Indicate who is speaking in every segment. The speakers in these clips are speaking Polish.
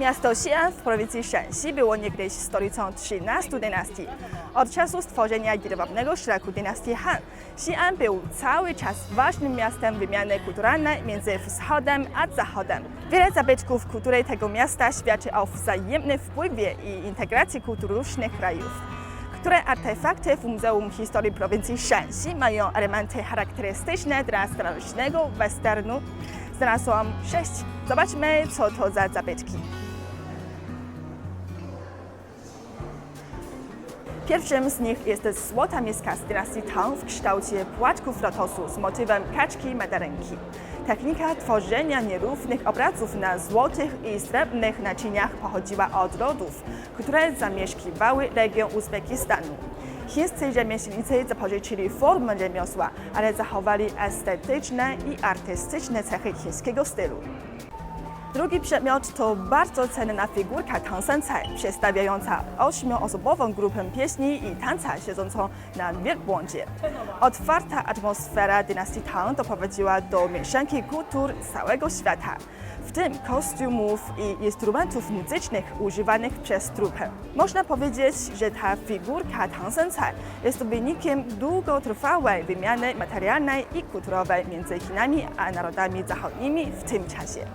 Speaker 1: Miasto Xi'an w prowincji Shanxi było niegdyś stolicą 13 dynastii. Od czasu stworzenia jedwabnego szlaku dynastii Han, Xi'an był cały czas ważnym miastem wymiany kulturalnej między wschodem a zachodem. Wiele zabytków kultury tego miasta świadczy o wzajemnym wpływie i integracji kultur różnych krajów. Które artefakty w Muzeum Historii Prowincji Shanxi mają elementy charakterystyczne dla starożytnego westernu? Znalazłam sześć. Zobaczmy, co to za zabytki. Pierwszym z nich jest złota miska z dynastii Tang w kształcie płaczków lotosu z motywem kaczki madarynki. Technika tworzenia nierównych obrazów na złotych i srebrnych naczyniach pochodziła od rodów, które zamieszkiwały region Uzbekistanu. Chińscy rzemieślnicy zapożyczyli formę rzemiosła, ale zachowali estetyczne i artystyczne cechy chińskiego stylu. Drugi przedmiot to bardzo cenna figurka Tang Cai, przedstawiająca ośmioosobową grupę pieśni i tanca siedzącą na wielbłądzie. Otwarta atmosfera dynastii Tang doprowadziła do mieszanki kultur całego świata, w tym kostiumów i instrumentów muzycznych używanych przez trupę. Można powiedzieć, że ta figurka Tang Cai jest wynikiem długotrwałej wymiany materialnej i kulturowej między Chinami a narodami zachodnimi w tym czasie.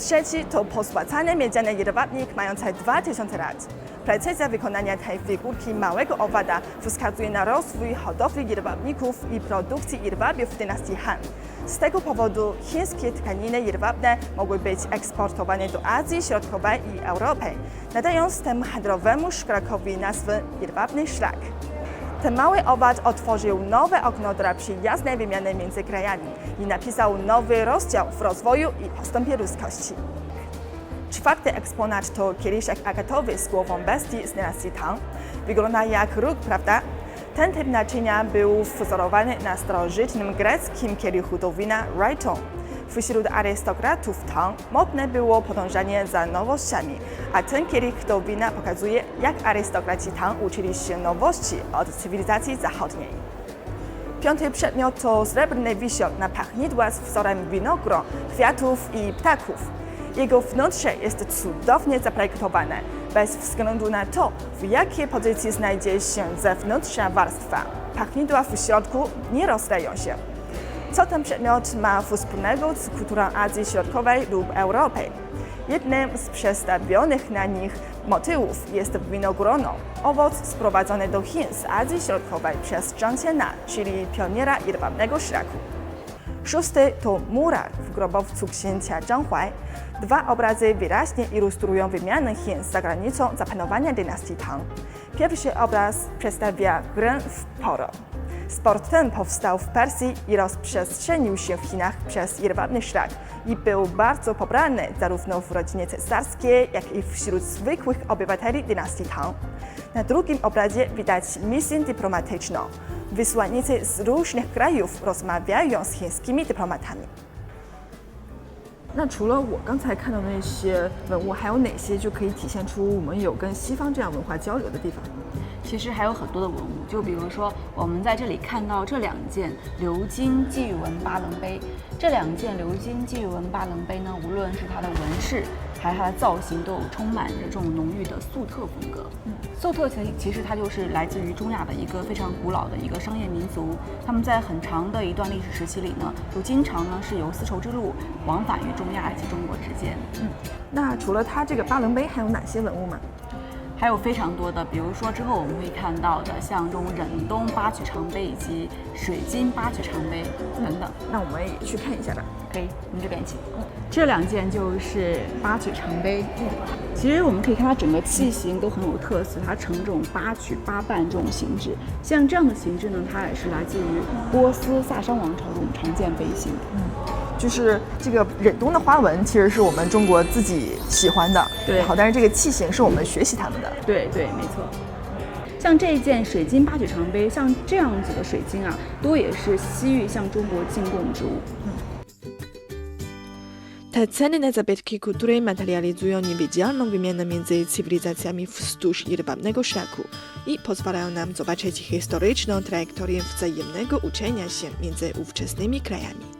Speaker 1: Trzeci to pospłacany miedziany jedwabnik mający 2000 lat. Precyzja wykonania tej figurki małego owada wskazuje na rozwój hodowli jedwabników i produkcji jedwabiów w dynastii Han. Z tego powodu chińskie tkaniny jedwabne mogły być eksportowane do Azji Środkowej i Europy, nadając temu handlowemu szlakowi nazwę jedwabny szlak. Ten mały owad otworzył nowe okno dla przyjaznej wymiany między krajami i napisał nowy rozdział w rozwoju i postępie ludzkości. Czwarty eksponat to kieliszek agatowy z głową bestii z dynastii Tang. Wygląda jak róg, prawda? Ten typ naczynia był wzorowany na starożytnym greckim kielichu do wina Rajton. Wśród arystokratów Tang modne było podążanie za nowościami, a ten kielich do wina pokazuje, jak arystokraci Tang uczyli się nowości od cywilizacji zachodniej. Piąty przedmiot to srebrny wisior na pachnidła z wzorem winogron, kwiatów i ptaków. Jego wnętrze jest cudownie zaprojektowane, bez względu na to, w jakiej pozycji znajdzie się zewnętrzna warstwa. Pachnidła w środku nie rozleją się. Co ten przedmiot ma wspólnego z kulturą Azji Środkowej lub Europy? Jednym z przedstawionych na nich motywów jest winogrono, owoc sprowadzony do Chin z Azji Środkowej przez Zhang Qianna, czyli pioniera jedwabnego szlaku. Szósty to mural w grobowcu księcia Zhang Huai. Dwa obrazy wyraźnie ilustrują wymianę Chin z zagranicą za panowania dynastii Tang. Pierwszy obraz przedstawia grę w poro. Sport ten powstał w Persji i rozprzestrzenił się w Chinach przez jedwabny szlak i był bardzo popularny zarówno w rodzinie cesarskiej, jak i wśród zwykłych obywateli dynastii Tang. Na drugim obrazie widać misję dyplomatyczną. Wysłannicy z różnych krajów rozmawiają z chińskimi dyplomatami.
Speaker 2: 那除了我刚才看到的那些文物，还有哪些就可以体现出我们有跟西方这样文化交流的地方？
Speaker 3: 其实还有很多的文物，就比如说我们在这里看到这两件鎏金祭语文八棱杯，这两件鎏金祭语文八棱杯呢，无论是它的纹饰还是它的造型，都有充满着这种浓郁的粟特风格。嗯，粟特其其实它就是来自于中亚的一个非常古老的一个商业民族，他们在很长的一段历史时期里呢，就经常呢是由丝绸之路往返于中亚以及中国之间。
Speaker 2: 嗯，那除了它这个八棱杯，还有哪些文物吗？
Speaker 3: 还有非常多的，比如说之后我们会看到的，像这种忍冬八曲长杯以及水晶八曲长杯等等。
Speaker 2: 那我们也去看一下吧。
Speaker 3: 可以，我们这边请。这两件就是八曲长杯。嗯，其实我们可以看它整个器型都很有特色，它呈这种八曲八瓣这种形制。像这样的形制呢，它也是来自于波斯萨珊王朝这种常见杯型。
Speaker 2: 嗯，就是这个忍冬的花纹，其实是我们中国自己喜欢的。
Speaker 3: 对
Speaker 2: 好，但是这个器型是我们学习他们的。
Speaker 3: 对对，没错。像这一件水晶八曲长杯，像这样子的水晶啊，多也是西域向中国进贡之物。
Speaker 1: Te cenne zabytki kultury materializują niewidzialną wymianę między cywilizacjami wzdłuż jedwabnego szlaku i pozwalają nam zobaczyć historyczną trajektorię wzajemnego uczenia się między ówczesnymi krajami.